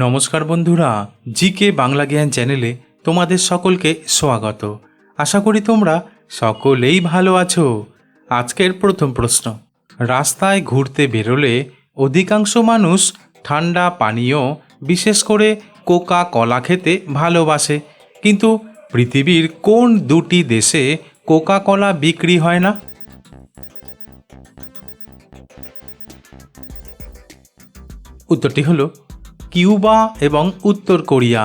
নমস্কার বন্ধুরা জি কে বাংলা জ্ঞান চ্যানেলে তোমাদের সকলকে স্বাগত। আশা করি তোমরা সকলেই ভালো আছো। আজকের প্রথম প্রশ্ন, রাস্তায় ঘুরতে বেরোলে অধিকাংশ মানুষ ঠান্ডা পানীয়, বিশেষ করে কোকা কলা খেতে ভালোবাসে। কিন্তু পৃথিবীর কোন দুটি দেশে কোকা কলা বিক্রি হয় না? উত্তরটি হলো কিউবা এবং উত্তর কোরিয়া।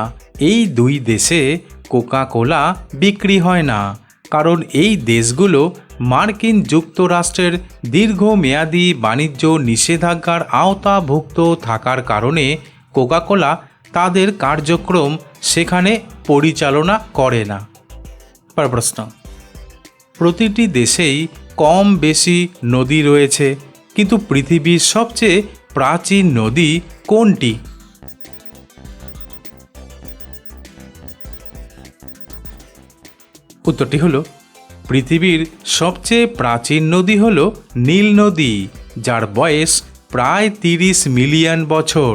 এই দুই দেশে কোকা কোলা বিক্রি হয় না, কারণ এই দেশগুলো মার্কিন যুক্তরাষ্ট্রের দীর্ঘমেয়াদী বাণিজ্য নিষেধাজ্ঞার আওতাভুক্ত থাকার কারণে কোকা কোলা তাদের কার্যক্রম সেখানে পরিচালনা করে না। প্রশ্ন। প্রতিটি দেশেই কম বেশি নদী রয়েছে, কিন্তু পৃথিবীর সবচেয়ে প্রাচীন নদী কোনটি? উত্তরটি হলো, পৃথিবীর সবচেয়ে প্রাচীন নদী হলো নীল নদী, যার বয়স প্রায় তিরিশ মিলিয়ন বছর।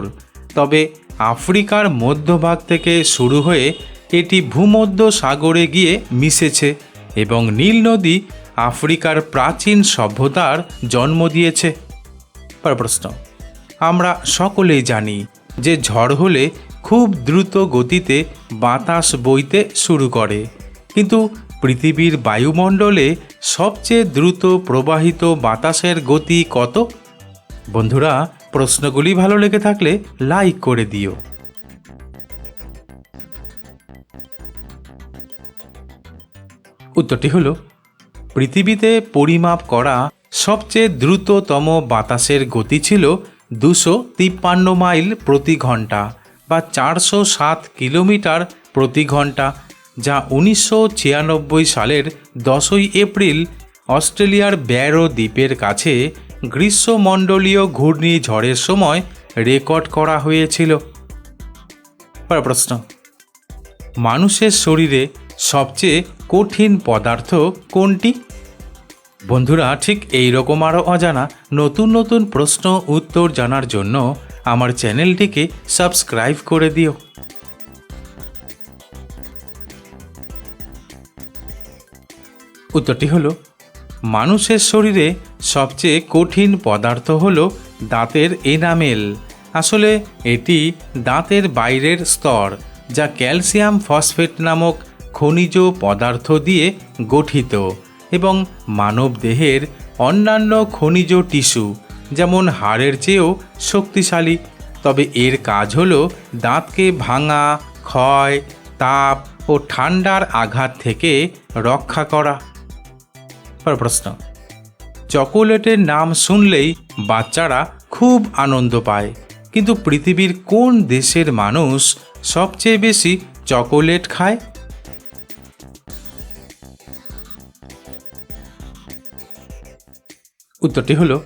তবে আফ্রিকার মধ্যভাগ থেকে শুরু হয়ে এটি ভূমধ্য সাগরে গিয়ে মিশেছে এবং নীল নদী আফ্রিকার প্রাচীন সভ্যতার জন্ম দিয়েছে। প্রশ্ন, আমরা সকলেই জানি যে ঝড় হলে খুব দ্রুত গতিতে বাতাস বইতে শুরু করে। কিন্তু পৃথিবীর বায়ুমণ্ডলে সবচেয়ে দ্রুত প্রবাহিত বাতাসের গতি কত? বন্ধুরা, প্রশ্নগুলি ভালো লেগে থাকলে লাইক করে দিও। উত্তরটি হলো, পৃথিবীতে পরিমাপ করা সবচেয়ে দ্রুততম বাতাসের গতি ছিল দুশো তিপ্পান্ন মাইল প্রতি ঘণ্টা বা চারশো সাত কিলোমিটার প্রতি ঘণ্টা যা উনিশশো ছিয়ানব্বই সালের দশই এপ্রিল অস্ট্রেলিয়ার ব্যারো দ্বীপের কাছে গ্রীষ্মমণ্ডলীয় ঘূর্ণিঝড়ের সময় রেকর্ড করা হয়েছিল। প্রশ্ন। মানুষের শরীরে সবচেয়ে কঠিন পদার্থ কোনটি? বন্ধুরা, ঠিক এই রকম আরও অজানা নতুন নতুন প্রশ্ন উত্তর জানার জন্য আমার চ্যানেলটিকে সাবস্ক্রাইব করে দিও। উত্তরটি হলো, মানুষের শরীরে সবচেয়ে কঠিন পদার্থ হল দাঁতের এনামেল। আসলে এটি দাঁতের বাইরের স্তর, যা ক্যালসিয়াম ফসফেট নামক খনিজ পদার্থ দিয়ে গঠিত এবং মানব দেহের অন্যান্য খনিজ টিস্যু, যেমন হাড়ের চেয়েও শক্তিশালী। তবে এর কাজ হল দাঁতকে ভাঙা, ক্ষয়, তাপ ও ঠান্ডার আঘাত থেকে রক্ষা করা। প্রশ্ন। চকোলেটের নাম শুনলেই বাচ্চারা খুব আনন্দ পায়। কিন্তু পৃথিবীর কোন দেশের মানুষ সবচেয়ে বেশি চকোলেট খায়? উত্তরটি হলো,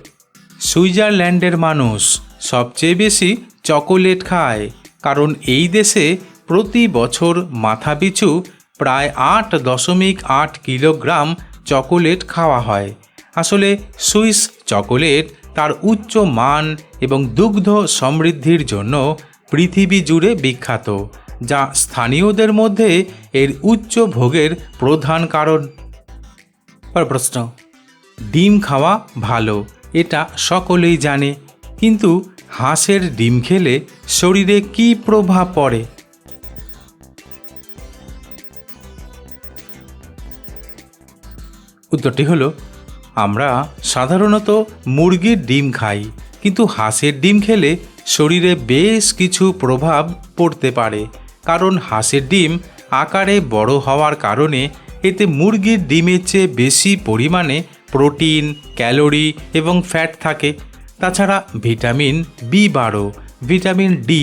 সুইজারল্যান্ডের মানুষ সবচেয়ে বেশি চকোলেট খায়। কারণ এই দেশে প্রতি বছর মাথাপিছু প্রায় আট দশমিক আট কিলোগ্রাম চকোলেট খাওয়া হয়। আসলে সুইস চকোলেট তার উচ্চ মান এবং দুগ্ধ সমৃদ্ধির জন্য পৃথিবী জুড়ে বিখ্যাত, যা স্থানীয়দের মধ্যে এর উচ্চ ভোগের প্রধান কারণ। প্রশ্ন, ডিম খাওয়া ভালো, এটা সকলেই জানে, কিন্তু হাঁসের ডিম খেলে শরীরে কী প্রভাব পড়ে? উত্তরটি হলো, আমরা সাধারণত মুরগির ডিম খাই, কিন্তু হাঁসের ডিম খেলে শরীরে বেশ কিছু প্রভাব পড়তে পারে। কারণ হাঁসের ডিম আকারে বড় হওয়ার কারণে এতে মুরগির ডিমের চেয়ে বেশি পরিমাণে প্রোটিন, ক্যালোরি এবং ফ্যাট থাকে। তাছাড়া ভিটামিন বি বারো, ভিটামিন ডি,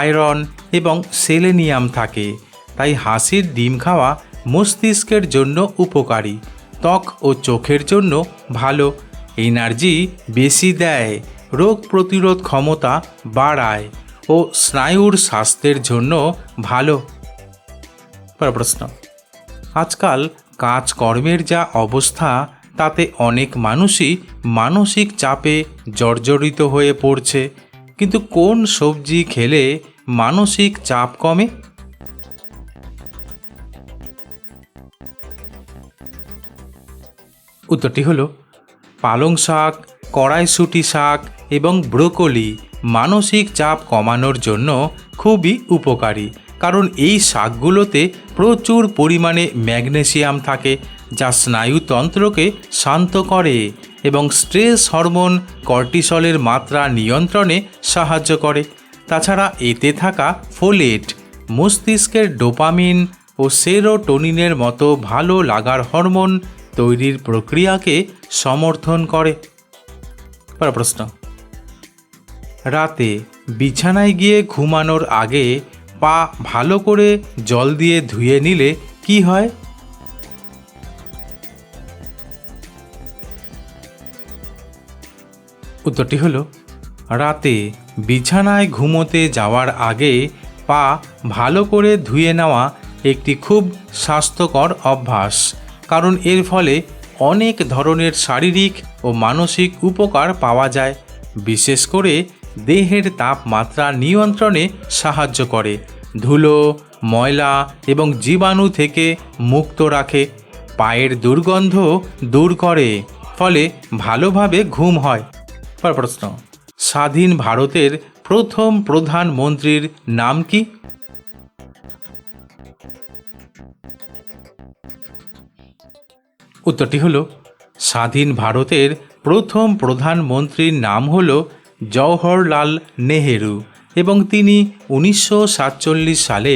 আয়রন এবং সেলেনিয়াম থাকে। তাই হাঁসের ডিম খাওয়া মস্তিষ্কের জন্য উপকারী। ত্বক ও চোখের জন্য ভালো। এনার্জি বেশি দেয়, রোগ প্রতিরোধ ক্ষমতা বাড়ায় ও স্নায়ুর স্বাস্থ্যের জন্য ভালো। প্রশ্ন। আজকাল কাজকর্মের যা অবস্থা, তাতে অনেক মানুষই মানসিক চাপে জর্জরিত হয়ে পড়ছে। কিন্তু কোন সবজি খেলে মানসিক চাপ কমে? উত্তরটি হলো পালং শাক, কড়াইশুঁটি শাক এবং ব্রোকলি মানসিক চাপ কমানোর জন্য খুবই উপকারী, কারণ এই শাকগুলোতে প্রচুর পরিমাণে ম্যাগনেসিয়াম থাকে, যা স্নায়ুতন্ত্রকে শান্ত করে এবং স্ট্রেস হরমোন কর্টিসলের মাত্রা নিয়ন্ত্রণে সাহায্য করে। তাছাড়া এতে থাকা ফোলেট, মস্তিষ্কের ডোপামিন ও সেরোটোনিনের মতো ভালো লাগার হরমোন তৈরির প্রক্রিয়াকে সমর্থন করে। পর প্রশ্ন। রাতে বিছানায় গিয়ে ঘুমানোর আগে পা ভালো করে জল দিয়ে ধুয়ে নিলে কি হয়? উত্তরটি হলো, রাতে বিছানায় ঘুমোতে যাওয়ার আগে পা ভালো করে ধুয়ে নেওয়া একটি খুব স্বাস্থ্যকর অভ্যাস, কারণ এর ফলে অনেক ধরনের শারীরিক ও মানসিক উপকার পাওয়া যায়। বিশেষ করে দেহের তাপমাত্রা নিয়ন্ত্রণে সাহায্য করে, ধুলো, ময়লা এবং জীবাণু থেকে মুক্ত রাখে, পায়ের দুর্গন্ধ দূর করে, ফলে ভালোভাবে ঘুম হয়। পর প্রশ্ন, স্বাধীন ভারতের প্রথম প্রধানমন্ত্রীর নাম কি? উত্তরটি হল, স্বাধীন ভারতের প্রথম প্রধানমন্ত্রীর নাম হল জওহরলাল নেহেরু এবং তিনি উনিশশো সাতচল্লিশ সালে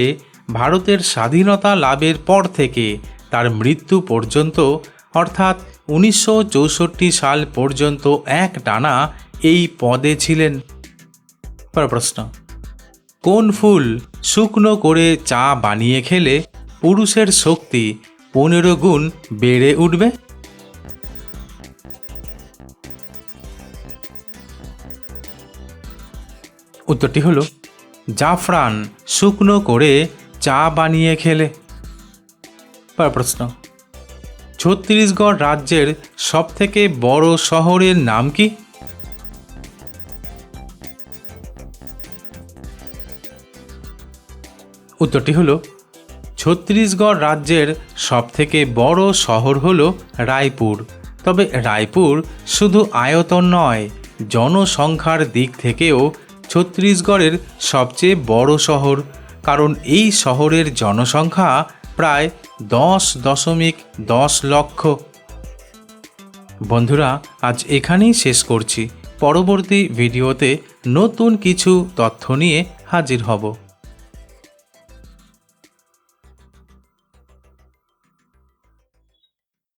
ভারতের স্বাধীনতা লাভের পর থেকে তার মৃত্যু পর্যন্ত, অর্থাৎ উনিশশো চৌষট্টি সাল পর্যন্ত এক টানা এই পদে ছিলেন। পর প্রশ্ন, কোন ফুল শুকনো করে চা বানিয়ে খেলে পুরুষের শক্তি পনেরো গুণ বেড়ে উঠবে? উত্তরটি হলো, জাফরান শুকনো করে চা বানিয়ে খেলে। পর প্রশ্ন, ছত্তিশগড় রাজ্যের সবথেকে বড় শহরের নাম কি? উত্তরটি হলো ছত্তিশগড় রাজ্যের সবথেকে বড় শহর হল রায়পুর। তবে রায়পুর শুধু আয়তন নয়, জনসংখ্যার দিক থেকেও ছত্তিশগড়ের সবচেয়ে বড় শহর। কারণ এই শহরের জনসংখ্যা প্রায় দশ দশমিক দশ লক্ষ। বন্ধুরা, আজ এখানেই শেষ করছি। পরবর্তী ভিডিওতে নতুন কিছু তথ্য নিয়ে হাজির হব।